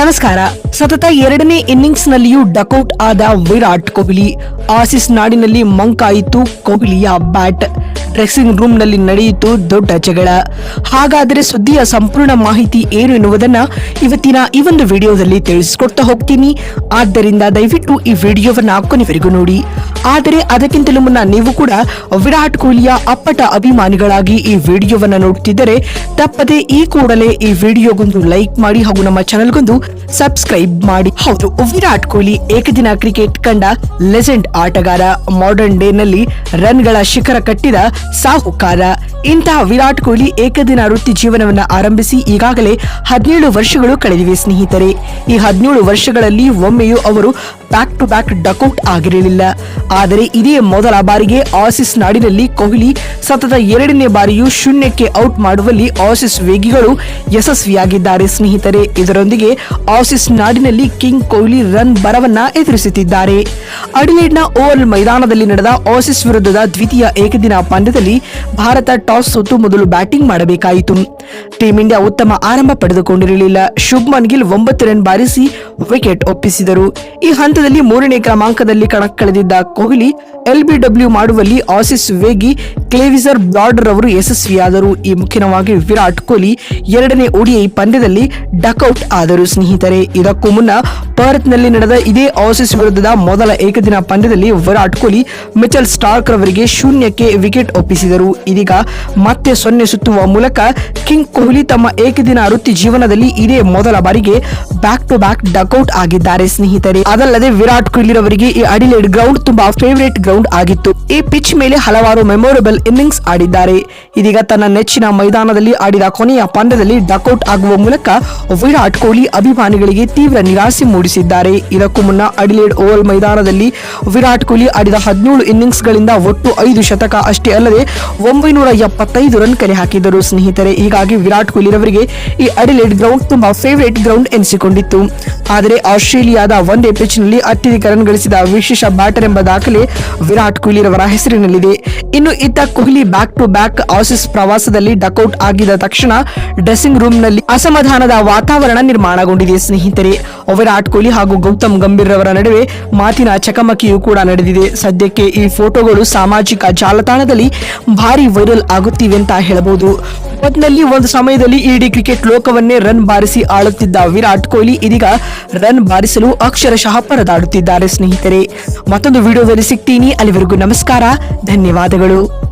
ನಮಸ್ಕಾರ. ಸತತ ಎರಡನೇ ಇನ್ನಿಂಗ್ಸ್ ನಲ್ಲಿಯೂ ಡಕೌಟ್ ಆದ ವಿರಾಟ್ ಕೊಹ್ಲಿ. ಆಸಿಸ್ ನಾಡಿನಲ್ಲಿ ಮಂಕಾಯಿತು ಕೊಹ್ಲಿಯ ಬ್ಯಾಟ್. ಡ್ರೆಸ್ಸಿಂಗ್ ರೂಮ್ನಲ್ಲಿ ನಡೆಯಿತು ದೊಡ್ಡ ಜಗಳ. ಹಾಗಾದರೆ ಸುದ್ದಿಯ ಸಂಪೂರ್ಣ ಮಾಹಿತಿ ಏನು ಎನ್ನುವುದನ್ನು ಇವತ್ತಿನ ಈ ಒಂದು ವಿಡಿಯೋದಲ್ಲಿ ತಿಳಿಸಿಕೊಡ್ತಾ ಹೋಗ್ತೀನಿ. ಆದ್ದರಿಂದ ದಯವಿಟ್ಟು ಈ ವಿಡಿಯೋವನ್ನು ಕೊನೆವರೆಗೂ ನೋಡಿ. ಆದರೆ ಅದಕ್ಕಿಂತಲೂ ಮುನ್ನ ನೀವು ಕೂಡ ವಿರಾಟ್ ಕೊಹ್ಲಿಯ ಅಪ್ಪಟ ಅಭಿಮಾನಿಗಳಾಗಿ ಈ ವಿಡಿಯೋವನ್ನ ನೋಡುತ್ತಿದ್ದರೆ ತಪ್ಪದೆ ಈ ಕೂಡಲೇ ಈ ವಿಡಿಯೋಗೊಂದು ಲೈಕ್ ಮಾಡಿ ಹಾಗೂ ನಮ್ಮ ಚಾನೆಲ್ಗೊಂದು ಸಬ್ಸ್ಕ್ರೈಬ್ ಮಾಡಿ. ಹೌದು, ವಿರಾಟ್ ಕೊಹ್ಲಿ ಏಕದಿನ ಕ್ರಿಕೆಟ್ ಕಂಡ ಲೆಜೆಂಡ್ ಆಟಗಾರ ಮಾಡರ್ನ್ ಡೇನಲ್ಲಿ ರನ್ಗಳ ಶಿಖರ ಕಟ್ಟಿದ ಸಾಹುಕಾರ. ಇಂತಹ ವಿರಾಟ್ ಕೊಹ್ಲಿ ಏಕದಿನ ವೃತ್ತಿ ಜೀವನವನ್ನ ಆರಂಭಿಸಿ ಈಗಾಗಲೇ ಹದಿನೇಳು ವರ್ಷಗಳು ಕಳೆದಿವೆ ಸ್ನೇಹಿತರೆ. ಈ ಹದಿನೇಳು ವರ್ಷಗಳಲ್ಲಿ ಒಮ್ಮೆಯೂ ಅವರು ಬ್ಯಾಕ್ ಟು ಬ್ಯಾಕ್ ಡಕೌಟ್ ಆಗಿರಲಿಲ್ಲ. ಆದರೆ ಇದೇ ಮೊದಲ ಬಾರಿಗೆ ಆಸಿಸ್ ನಾಡಿನಲ್ಲಿ ಕೊಹ್ಲಿ ಸತತ ಎರಡನೇ ಬಾರಿಯೂ ಶೂನ್ಯಕ್ಕೆ ಔಟ್ ಮಾಡುವಲ್ಲಿ ಆಸಿಸ್ ವೇಗಿಗಳು ಯಶಸ್ವಿಯಾಗಿದ್ದಾರೆ ಸ್ನೇಹಿತರೆ. ಇದರೊಂದಿಗೆ ಆಸಿಸ್ ನಾಡಿನಲ್ಲಿ ಕಿಂಗ್ ಕೊಹ್ಲಿ ರನ್ ಬರವನ್ನ ಎದುರಿಸುತ್ತಿದ್ದಾರೆ. ಅಡಿಲೇಡ್ನ ಓವಲ್ ಮೈದಾನದಲ್ಲಿ ನಡೆದ ಆಸಿಸ್ ವಿರುದ್ಧದ ದ್ವಿತೀಯ ಏಕದಿನ ಪಂದ್ಯದಲ್ಲಿ ಭಾರತ ಟಾಸ್ ಸೋತು ಮೊದಲು ಬ್ಯಾಟಿಂಗ್ ಮಾಡಬೇಕಾಯಿತು. ಟೀಂ ಇಂಡಿಯಾ ಉತ್ತಮ ಆರಂಭ ಪಡೆದುಕೊಂಡಿರಲಿಲ್ಲ. ಶುಭ್ಮನ್ ಗಿಲ್ ಒಂಬತ್ತು ರನ್ ಬಾರಿಸಿ ವಿಕೆಟ್ ಒಪ್ಪಿಸಿದರು. ಈ ಹಂತದಲ್ಲಿ ಮೂರನೇ ಕ್ರಮಾಂಕದಲ್ಲಿ ಕಣಕ್ಕಿಳಿದಿದ್ದ ಕೊಹ್ಲಿ ಎಲ್ಬಿಡಬ್ಲ್ಯೂ ಮಾಡುವಲ್ಲಿ ಆಸಿಸ್ ವೇಗಿ, ಕ್ಲೇವಿಸರ್ ಬ್ರಾಡರ್ ಅವರು ಯಶಸ್ವಿಯಾದರು. ಈ ಮುಖ್ಯವಾಗಿ ವಿರಾಟ್ ಕೊಹ್ಲಿ ಎರಡನೇ ಓಡಿಐ ಪಂದ್ಯದಲ್ಲಿ ಡಕ್ಔಟ್ ಆದರು. ಸ್ನೇಹಿತರೆ, ಇದಕ್ಕೂ ಮುನ್ನ ಪರ್ತ್ನಲ್ಲಿ ನಡೆದ ಇದೇ ಆಸಿಸ್ ವಿರುದ್ಧದ ಮೊದಲ ಏಕದಿನ ಪಂದ್ಯದಲ್ಲಿ ವಿರಾಟ್ ಕೊಹ್ಲಿ ಮಿಚಲ್ ಸ್ಟಾರ್ಕ್ ರವರಿಗೆ ಶೂನ್ಯಕ್ಕೆ ವಿಕೆಟ್ ಒಪ್ಪಿಸಿದರು. ಇದೀಗ ಮತ್ತೆ ಸೊನ್ನೆ ಸುತ್ತುವ ಮೂಲಕ ಕಿಂಗ್ ಕೊಹ್ಲಿ ತಮ್ಮ ಏಕದಿನ ವೃತ್ತಿ ಜೀವನದಲ್ಲಿ ಇದೇ ಮೊದಲ ಬಾರಿಗೆ ಬ್ಯಾಕ್ ಟು ಬ್ಯಾಕ್ ಡಕ್ಔಟ್ ಆಗಿದ್ದಾರೆ. ಸ್ನೇಹಿತರೆ, ಅದಲ್ಲದೆ ವಿರಾಟ್ ಕೊಹ್ಲಿ ರವರಿಗೆ ಈ ಅಡಿಲೇಡ್ ಗ್ರೌಂಡ್ ತುಂಬಾ ಫೇವರೇಟ್ ಗ್ರೌಂಡ್ ಆಗಿತ್ತು. ಈ ಪಿಚ್ ಮೇಲೆ ಹಲವಾರು ಮೆಮೊರೇಬಲ್ ಇನ್ನಿಂಗ್ಸ್ ಆಡಿದ್ದಾರೆ. ಇದೀಗ ತನ್ನ ನೆಚ್ಚಿನ ಮೈದಾನದಲ್ಲಿ ಆಡಿದ ಕೊನೆಯ ಪಂದ್ಯದಲ್ಲಿ ಡಕೌಟ್ ಆಗುವ ಮೂಲಕ ವಿರಾಟ್ ಕೊಹ್ಲಿ ಅಭಿಮಾನಿಗಳಿಗೆ ತೀವ್ರ ನಿರಾಸೆ ಮೂಡಿಸಿದ್ದಾರೆ. ಇದಕ್ಕೂ ಮುನ್ನ ಅಡಿಲೇಡ್ ಓವಲ್ ಮೈದಾನದಲ್ಲಿ ವಿರಾಟ್ ಕೊಹ್ಲಿ ಆಡಿದ ಹದಿನೇಳು ಇನ್ನಿಂಗ್ಸ್ ಗಳಿಂದ ಒಟ್ಟು ಐದು ಶತಕ ಅಷ್ಟೇ ಅಲ್ಲದೆ ಒಂಬೈನೂರ ಎಪ್ಪತ್ತೈದು ರನ್ ಕಲೆ ಹಾಕಿದರು ಸ್ನೇಹಿತರೆ, ಹೀಗಾಗಿ ವಿರಾಟ್ ಕೊಹ್ಲಿ ರವರಿಗೆ ಈ ಅಡಿಲೇಡ್ ಗ್ರೌಂಡ್ ತುಂಬಾ ಫೇವರೇಟ್ ಗ್ರೌಂಡ್ ಎನಿಸಿಕೊಂಡಿತ್ತು. ಆದರೆ ಆಸ್ಟ್ರೇಲಿಯಾದ ಒಂದೇ ಪಿಚ್ನಲ್ಲಿ ಅತ್ಯಧಿಕ ರನ್ ಗಳಿಸಿದ ವಿಶೇಷ ಬ್ಯಾಟರ್ ಎಂಬ ದಾಖಲೆ ವಿರಾಟ್ ಕೊಹ್ಲಿ ರವರ ಹೆಸರಿನಲ್ಲಿದೆ. ಇನ್ನು ಇತ್ತ Kohli back to back Aussies ಪ್ರವಾಸದಲ್ಲಿ ಡಕೌಟ್ ಆಗಿದ ತಕ್ಷಣ ಡ್ರೆಸ್ಸಿಂಗ್ ರೂಮ್ನಲ್ಲಿ ಅಸಮಾಧಾನದ ವಾತಾವರಣ ನಿರ್ಮಾಣಗೊಂಡಿದೆ ಸ್ನೇಹಿತರೆ. ವಿರಾಟ್ ಕೊಹ್ಲಿ ಹಾಗೂ ಗೌತಮ್ ಗಂಭೀರ್ ರವರ ನಡುವೆ ಮಾತಿನ ಚಕಮಕಿಯೂ ಕೂಡ ನಡೆದಿದೆ. ಸದ್ಯಕ್ಕೆ ಈ ಫೋಟೋಗಳು ಸಾಮಾಜಿಕ ಜಾಲತಾಣದಲ್ಲಿ ಭಾರಿ ವೈರಲ್ ಆಗುತ್ತಿವೆ ಅಂತ ಹೇಳಬಹುದು. ಒಟ್ನಲ್ಲಿ ಒಂದು ಸಮಯದಲ್ಲಿ ಇಡೀ ಕ್ರಿಕೆಟ್ ಲೋಕವನ್ನೇ ರನ್ ಬಾರಿಸಿ ಆಳುತ್ತಿದ್ದ ವಿರಾಟ್ ಕೊಹ್ಲಿ ಇದೀಗ ರನ್ ಬಾರಿಸಲು ಅಕ್ಷರಶಃ ಪರದಾಡುತ್ತಿದ್ದಾರೆ ಸ್ನೇಹಿತರೆ. ಮತ್ತೊಂದು ವಿಡಿಯೋದಲ್ಲಿ ಸಿಗ್ತೀನಿ. ಅಲ್ಲಿವರೆಗೂ ನಮಸ್ಕಾರ. ಧನ್ಯವಾದಗಳು.